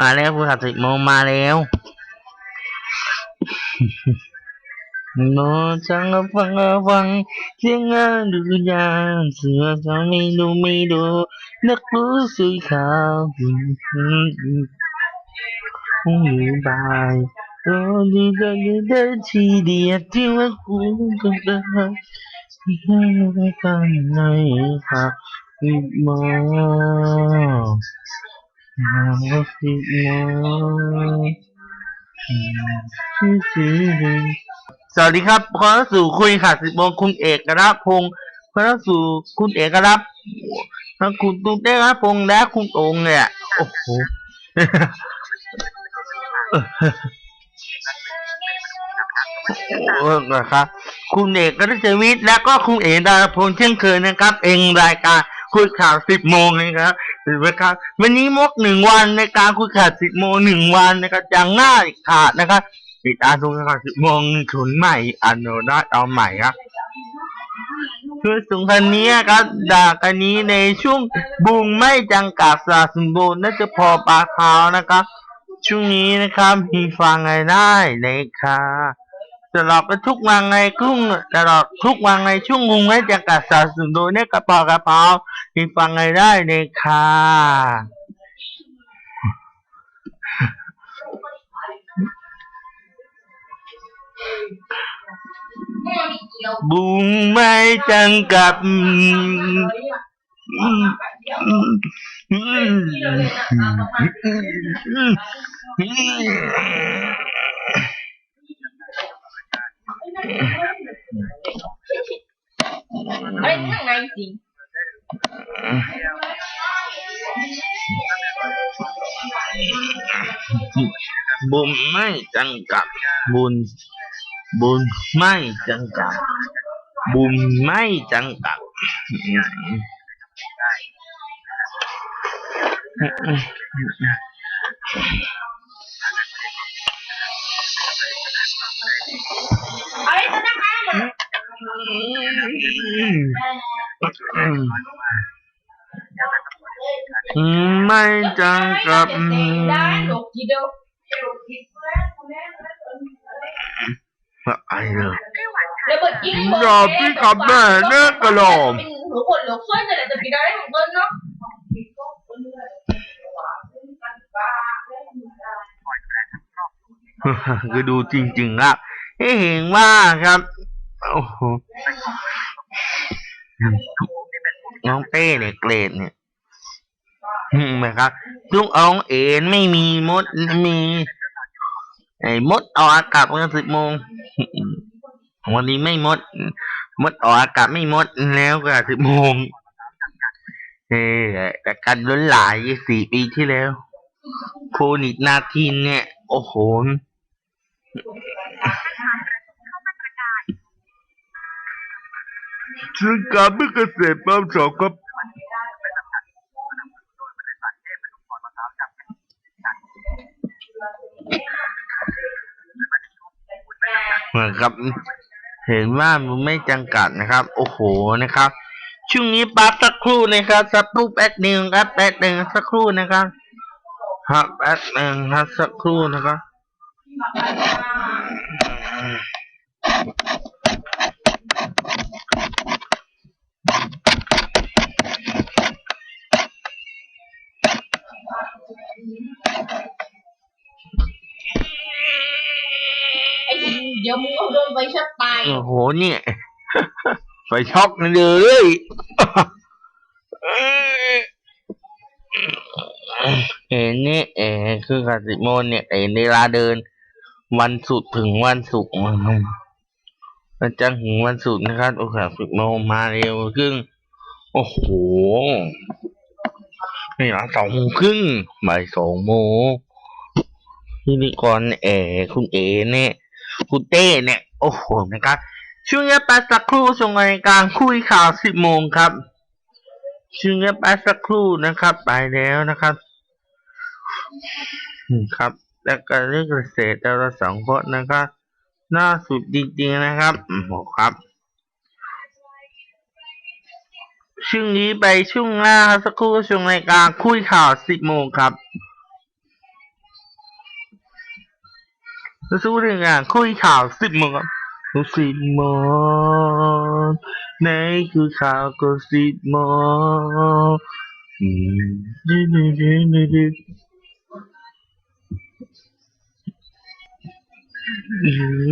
มาแล้วคุณขับสิบโมงมาแล้ว โมจังก็ฟังก็ฟังเสียงงานดูยานเสือจะไม่ดูไม่ดูนักรู้สื่อข่าวคงอยู่บ่ายโอ้ดีใจ สวัสดีครับขอสู่คุยค่ะสิบโมงคุณเอกรับพงศ์ขอสู่คุณเอกรับแล้วคุณตุ้งเต้รับพงศ์และคุณโองเนี่ยโอ้โหโอ้นะครับคุณเอกรัชวิทย์และก็คุณเอกดาพงศ์เช่นเคยนะครับ เองรายการคุยข่าวสิบโมงนะครับถือไหมครับ วันนี้มกหนึ่งวันในการคุยข่าวสิบโมงหนึ่งวันนะครับอย่างง่ายขาดนะครับ ติดตามดูข่าวสิบโมงถุนใหม่อันโนได้เอาใหม่ครับคือสุงคันนี้ครับด่ากันนี้ในช่วงบุงไม่จังกาสาสมบูรณ์น่าจะพอปลาขาวนะครับ ช่วงนี้นะครับมีฟังไงได้นะครับตลอดทุกวันไงกุ้งตลอดทุกวันไงช่วงมุงไม่จังกาสาสมบูรณ์เนี่ยกระเป๋ากระเป๋ามีฟังไงได้เลยค่ะ บุงไม่จังกับอืมอืมอืมอืมอืมเอ้ยข้างในจริงบุญไม่จังกับบุญ บุญไม่จังกับบุญไม่จังกับเอ้ยจะนั่งได้เลยไม่จังกับได้หลบทีเดียวไอ้เลยแล้วเปิดกิ้งรอพี่กับแม่เนี่ยกระหล่อมเป็นหัวคนหลกช่วยแต่ละจะปีได้ของเบิ้ลเนาะคือดูจริงๆครับให้เห็นว่าครับโอ้โหน้องเต้เนี่ยเกรดเนี่ยเห็นไหมครับลุงอองเอ็นไม่มีมดมี ไอ้มดออกอากาศวันสิบโมงวันนี้ไม่มด มดออกอากาศไม่มดแล้วก็สิบโมงเออแต่การล้นหลายสี่ปีที่แล้วโคนิดนาทีเนี่ย โอ้โหซึ่งการไม่เกษตรบ้านเรา เหมือนกับเห็นว่ามันไม่จำกัดนะครับ โอ้โหนะครับ ช่วงนี้ปั๊บสักครู่นะครับสักครู่แป๊บหนึ่งครับแป๊บหนึ่งสักครู่นะครับครับแป๊บหนึ่งครับสักครู่นะครับ ไอ้เดี๋ยวมึงเอาโดน ไฟช็อตตาย โอ้โหเนี่ยไปช็อกเลยเห็นนี่เออคือกสิโมนเนี่ยเห็นเวลาเดิน วันศุกร์ถึงวันศุกร์วันจันทร์ถึงวันศุกร์นะครับโอ้โหสิบโมงมาเร็วครึ่งโอ้โหนี่ละสองโมงครึ่งบ่ายสองโมงพิธีกรเอ๋คุณเอ๋เนี่ยคุณเต้เนี่ย โอ้โหนะครับ ช่วงนี้ไปสักครู่ช่วงรายการคุยข่าวสิบโมงครับ ช่วงนี้ไปสักครู่นะครับ ไปแล้วนะครับครับ แล้วก็เรื่องเกษตรแต่ละสองคนนะครับน่าสุดจริงๆนะครับอืมครับช่วงนี้ไปช่วงหน้าครับสักครู่ช่วงรายการคุยข่าวสิบโมงครับ สู้รายการคุยข่าวสิบโมงครับสิบโมงในคือข่าวก็สิบโมงอืมดื้อดื้อดื้อดื้อดื้อ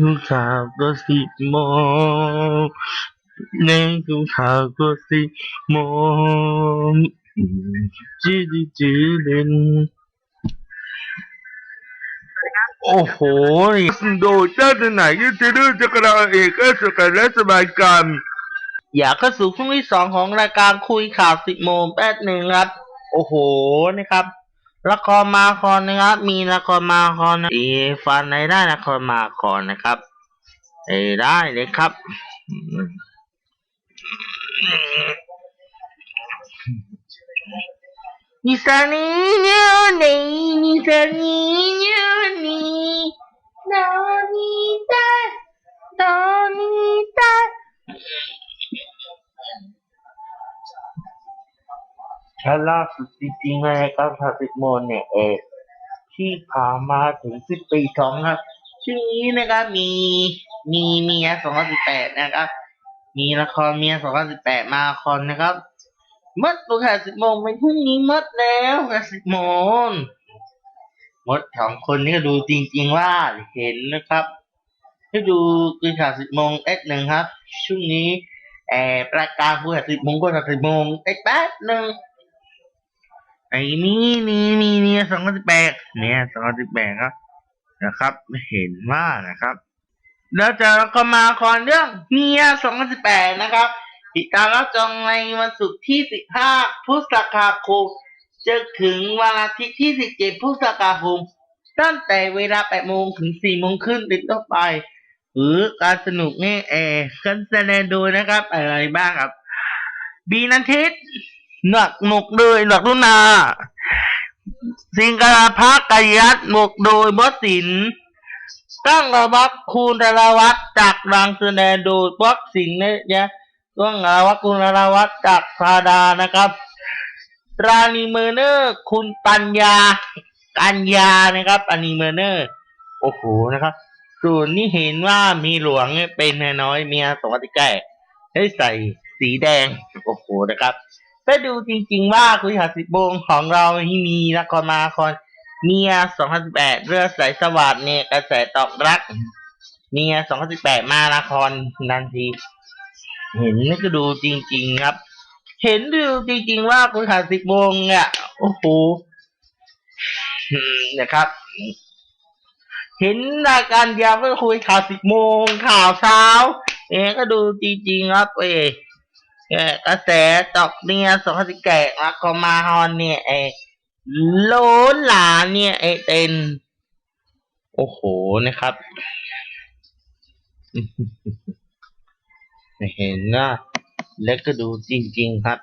คือข่าวก็สิบโมงในคือข่าวก็สิบโมงอืมจื้อดื้อจื้อเล่น โอ้โหโดดเจ้าไหนที่จะดื้อจะกระเอกก็สกัดและสบายกันอยากเข้าสู่ช่วงที่สองของรายการคุยข่าวสิบโมงแป๊บหนึ่งครับ โอ้โหนะครับละครมาคอนนะครับ มีละครมาคอนะเอฟันไหนได้ละครมาคอนนะครับเอได้เลยครับนิสานีเนียนีนิสานีเนียวนีโดนีตาโดนีตา ถ้าล่าสุดจริงๆเลยครับพาสิบโมนเนี่ยเอที่ผ่านมาถึงสิบปีสองครับช่วงนี้นะครับมีมีเมียสองพันสิบแปดนะครับ มีละครเมียสองพันสิบแปดมาคอนนะครับมดตัวแค่สิบโมงเป็นพรุ่งนี้มดแล้วแค่สิบโมงมดสองคนนี้ก็ดูจริง ๆว่าเห็นนะครับให้ดูคือข่าวสิบโมงเอ็กหนึ่งครับช่วงนี้แอบรายการผู้ข่าวสิบโมงก็ข่าวสิบโมงเอ็กแป๊บหนึ่ง ไอ้นี่นี่นี่นี่สองพันสิบแปดเนี่ยสองพันสิบแปดครับนะครับ เห็นว่านะครับ แล้วจะก็มาคอนเรื่องเมียสองพันสิบแปดนะครับ ติดตามรับชมในวันศุกร์ที่15พฤษภาคมจนถึงวันอาทิตย์ที่17พฤษภาคมตั้งแต่เวลา8โมงถึง4โมงครึ่งเป็นต้นไป หรือการสนุกนี่แอร์กันแสดงโดยนะครับ อะไรบ้างครับ บีนันทิต หนักหมกโดยหนักลุนา สิงคาพักกายัดหมกโดยบสิน ตั้งระบักคูณรวัตจากรังสดงโดยบอสสินเนี่ยช่วงอาวักุลรวัตจากพาดานะครับรานีเมอร์เนอร์คุณปัญญากัญญานะครับอานีเมอร์เนอร์ โอ้โหนะครับ ส่วนนี้เห็นว่ามีหลวงเนี่ยเป็นน้อยเมียสองติแก่ให้ใส่สีแดง โอ้โหนะครับ ถ้าดูจริง ๆ ว่าคุยหาสิบโมงของเราที่มีละครมาคอนเมียสองพันสิบแปดเรื่องสายสวัสดเนี่ยกระแสตอบรับเมียสองพันสิบแปดมาละครนันทีเห็นนี่ก็ดูจริง ๆ ครับ เห็นดูจริง ๆ ว่าคุณขาสิบโมงเนี่ยโอ้โหนะครับ เห็นรายการยาวก็คุยข่าวสิบโมงข่าวเช้า เองก็ดูจริง ๆ ครับเอเอ่อ กระแสตอกเนี่ยสองพันสิบแกะอะคอมาฮอนเนี่ยเอโลนหลานเนี่ยเอเต็นโอ้โหนะครับเห็นนะแล้วก็ดูจริง ๆ ครับ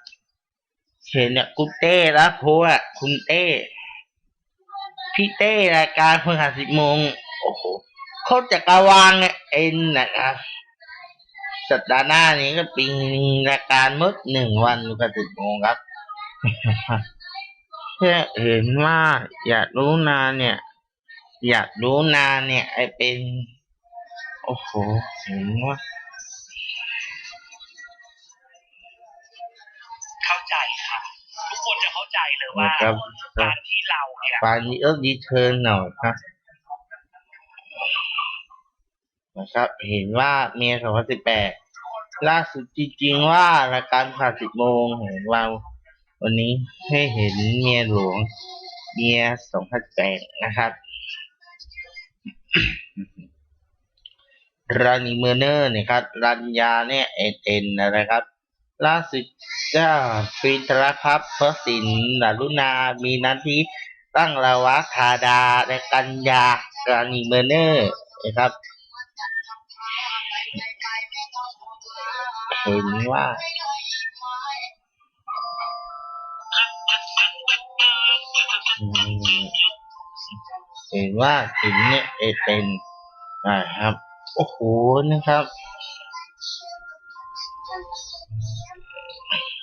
เห็นเนี่ยคุณเต้แล้วโพอะคุณเต้พี่เต้รายการคนหาสิบโมงโอ้โหเขาจะกระวางเนี่ยเอ็นนะครับ สัปดาห์หน้านี้ก็ปีรายการมดหนึ่งวันกับสิบโมงครับแค่เห็นว่าอยากรู้นานเนี่ย อยากรู้นานเนี่ย ไอเป็น โอ้โหเห็นว่าเข้าใจค่ะ ทุกคนจะเข้าใจเลยว่านะครับการที่เราเนี่ยปานี้เออดีเทิร์นหน่อยครับ นะครับเห็นว่าเมียสองพันสิบแปดล่าสุดจริงๆว่ารายการผ่านสิบโมงเห็นว่าวันนี้ให้เห็นเมียหลวงเมียสองพันแปดนะครับรานีเมอร์เนอร์นี่ยครับ รัญญาเนี่ยเอ็นเอ็นนะครับ ล่าสุดก็ฟินทรพัฒน์พระสินดารุณา มีนันทีตั้งลาวะคาดาและกัญญากานีเมอร์เนอร์นะครับ เห็นว่าเห็นว่าถึงเนี่ยเอเป็นนะครับ โอ้โหนะครับ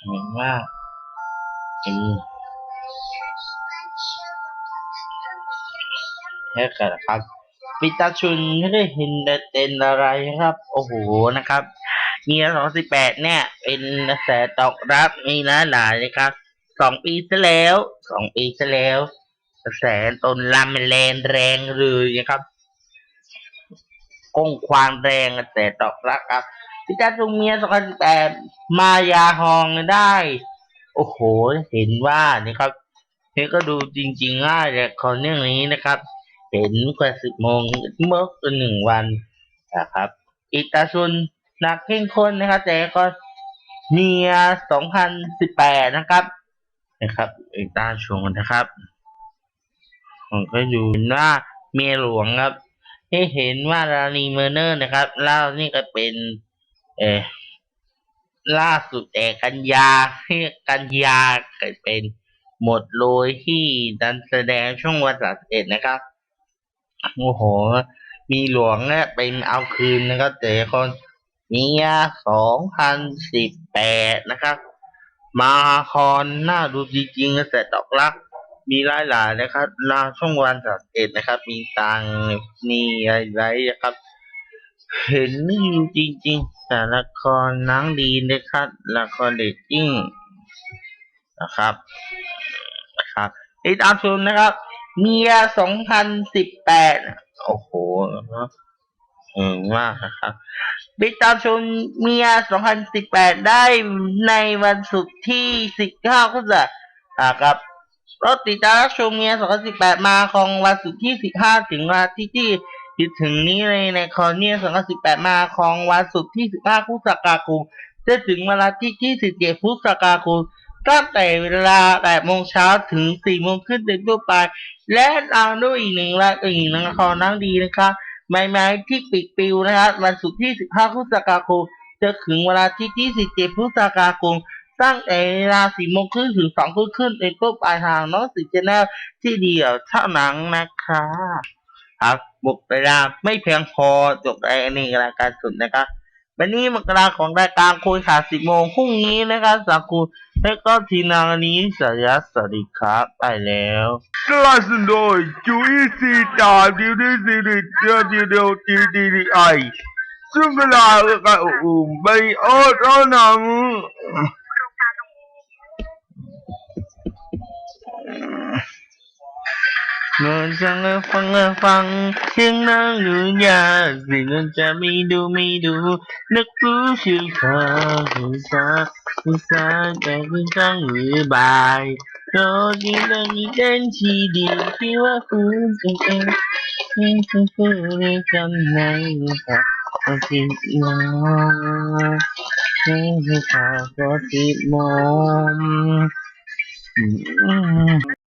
เห็นว่าอืมแค่กันครับปิตาชุนไม่ได้เห็นแต่เต็นอะไรครับ โอ้โหนะครับ เงียสองสิบแปดเนี่ย เป็นกระแสตอบรับมีหลายหลายนะครับสองปีซะแล้วสองปีซะแล้วกระแสตนลำแรงแรงเลยนะครับกงความแรงกระแสตอบรับครับพิจารณาเมียสองพันแปดมายาฮองได้ โอ้โห เห็นว่านี่ครับนี่ก็ดูจริงๆง่ายเลยคอนเรื่องนี้นะครับ เห็นกว่าสิบโมงเมื่อหนึ่งวันนะครับ อิตาชุน หนักเข้มข้นนะครับ แต่ก็เมียสองพันสิบแปดนะครับ นะครับอิตาชุนนะครับผมก็ดูหน้าเมียหลวงครับให้เห็นว่ารานีเมอร์เนอร์นะครับแล้วนี่ก็เป็น เออล่าสุดแต่กันยาที่กันยาก็เป็นหมดโรยที่ดันแสดงช่วงวันที่เอ็ดนะครับ โอ้โห มีหลวงเนี่ยเป็นเอาคืนนะครับแต่คน เมียสองพันสิบแปดนะครับ มาคอนน่าดูจริงๆแต่ดอกรัก มีหลายหลายๆนะครับลาช่วงวันสัเอ็ดนะครับ มีตังมีอะไรๆนะครับ เห็นอยู่จริงๆ แต่ละครนังดีนะครับละครเดตติ้งนะครับนะครับติดตามชมนะครับ เมียสองพันสิบแปดโอ้โหเก่งมากนะครับ ติดตามชมเมียสองพันสิบแปดได้ในวันศุกร์ที่สิบห้าพฤษภาคมครับรถติดตามชมเมีย 2018 มาของวันศุกร์ที่ 15 ถึงวันอาที่ที่ถึงนี้เลยในคอนเนีย 2018 มาของวันศุกร์ที่ 15พฤษภาคมจะถึงเวันอาทิตย์ที่17พฤษภาคมตั้งแต่เวลา8โมงเช้าถึง4โมงขึ้นเป็นต้นไป และตามด้วยอีกหนึ่งละอีกหนึ่งละครนั่งดีนะครับ ไม้ไม้ที่ปิดปิวนะครับวันศุกร์ที่ 15 พฤษภาคมจะถึงวันอาทิตย์ที่17พฤษภาคมตั้งแต่เวลาสี่โมงครึ่งถึงสองทุ่มครึ่งเป็นต้นปลายทางน้องสิชแนลที่เดียวเท่านั้นนะคะครับหมดเวลาไม่เพียงพอจบรายนี้รายการสุดนะครับวันนี้มกราของรายการคุยขาดสิบโมงพรุ่งนี้นะครับสักครู่ แล้วก็ทีนางนี้สายสสวัสดีครับไปแล้วสลัสโดยจุยซีตาดิวดิซีดิเดียวดิวเดียวดีดีดีไอซึ่งเวลาก็อุ่มไปออดอนังเงิ นจังลยฟังลยฟังเสียงนั่งอยู่ยาสิ่งเงินจะไม่ดูไม่ดู นึกรู้ชื่อเธอผู้ชายผู้ชายแต่คุณจังหรือบายโรดีเรื่องนี้เด่นทีเดียวที่ว่าคุณจะเองที่จะพูดในคำไหนค่ะก็คิดน้องให้ข่าวก็คิดมองอืม